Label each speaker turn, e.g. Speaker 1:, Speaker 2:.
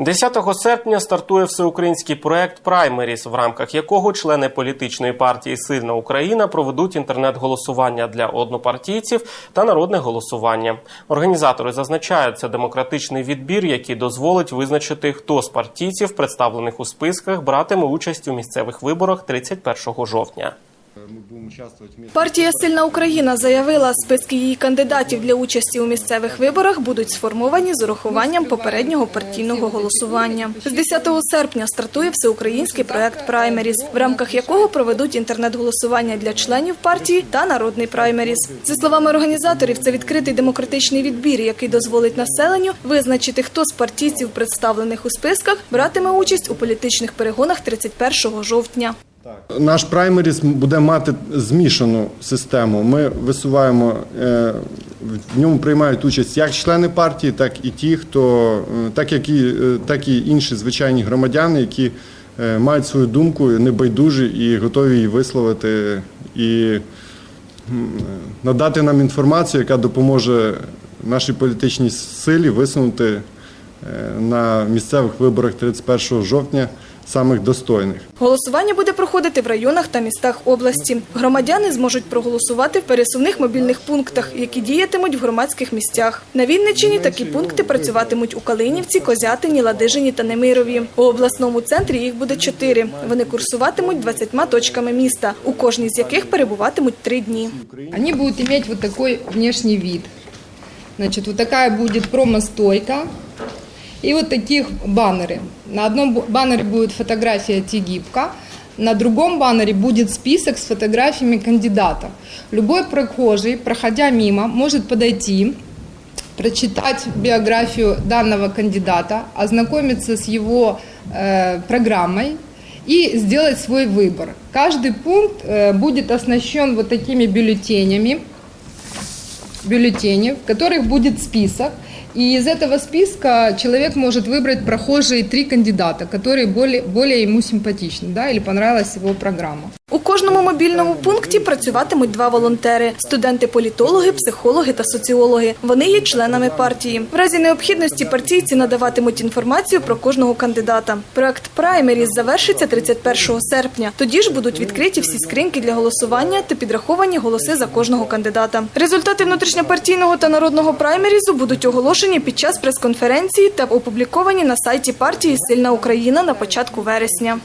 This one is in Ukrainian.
Speaker 1: 10 серпня стартує всеукраїнський проект Праймеріс, в рамках якого члени політичної партії Сильна Україна проведуть інтернет-голосування для однопартійців та народне голосування. Організатори зазначають, це демократичний відбір, який дозволить визначити, хто з партійців, представлених у списках, братиме участь у місцевих виборах 31 жовтня.
Speaker 2: Будем.
Speaker 3: Партія Сильна Україна заявила, списки її кандидатів для участі у місцевих виборах будуть сформовані з урахуванням попереднього партійного голосування. З 10 серпня стартує всеукраїнський проект Праймеріс, в рамках якого проведуть інтернет-голосування для членів партії та народний праймеріс. За словами організаторів, це відкритий демократичний відбір, який дозволить населенню визначити, хто з партійців, представлених у списках, братиме участь у політичних перегонах 31 жовтня.
Speaker 2: Наш праймеріс буде мати змішану систему. Ми висуваємо е, в ньому приймають участь як члени партії, так і ті, хто е, так, як і, е, так і інші звичайні громадяни, які мають свою думку, небайдужі і готові її висловити і надати нам інформацію, яка допоможе нашій політичній силі висунути на місцевих виборах 31 жовтня самих достойних.
Speaker 3: Голосування буде проходити в районах та містах області. Громадяни зможуть проголосувати в пересувних мобільних пунктах, які діятимуть в громадських місцях. На Вінниччині такі пункти працюватимуть у Калинівці, Козятині, Ладижині та Немирові. У обласному центрі їх буде чотири. Вони курсуватимуть 20 точками міста, у кожній з яких перебуватимуть три дні.
Speaker 4: Они будут иметь вот такой внешний вид. Значит, вот такая будет промо-стойка и вот таких баннеры. На одном баннере будет фотография Тигибка, на другом баннере будет список с фотографиями кандидатов. Любой прохожий, проходя мимо, может подойти, прочитать биографию данного кандидата, ознакомиться с его э, программой и сделать свой выбор. Каждый пункт э, будет оснащен вот такими бюллетенями, бюллетеней, в которых будет список. И из этого списка человек может выбрать прохожие три кандидата, которые более, более ему симпатичны, да, или понравилась его программа.
Speaker 3: У кожному мобільному пункті працюватимуть два волонтери: студенти-політологи, психологи та соціологи. Вони є членами партії. В разі необхідності партійці надаватимуть інформацію про кожного кандидата. Проект Праймеріс завершиться 31 серпня. Тоді ж будуть відкриті всі скриньки для голосування та підраховані голоси за кожного кандидата. Результати внутрішньопартійного та народного праймерізу будуть оголошені під час прес-конференції та опубліковані на сайті партії Сильна Україна на початку вересня.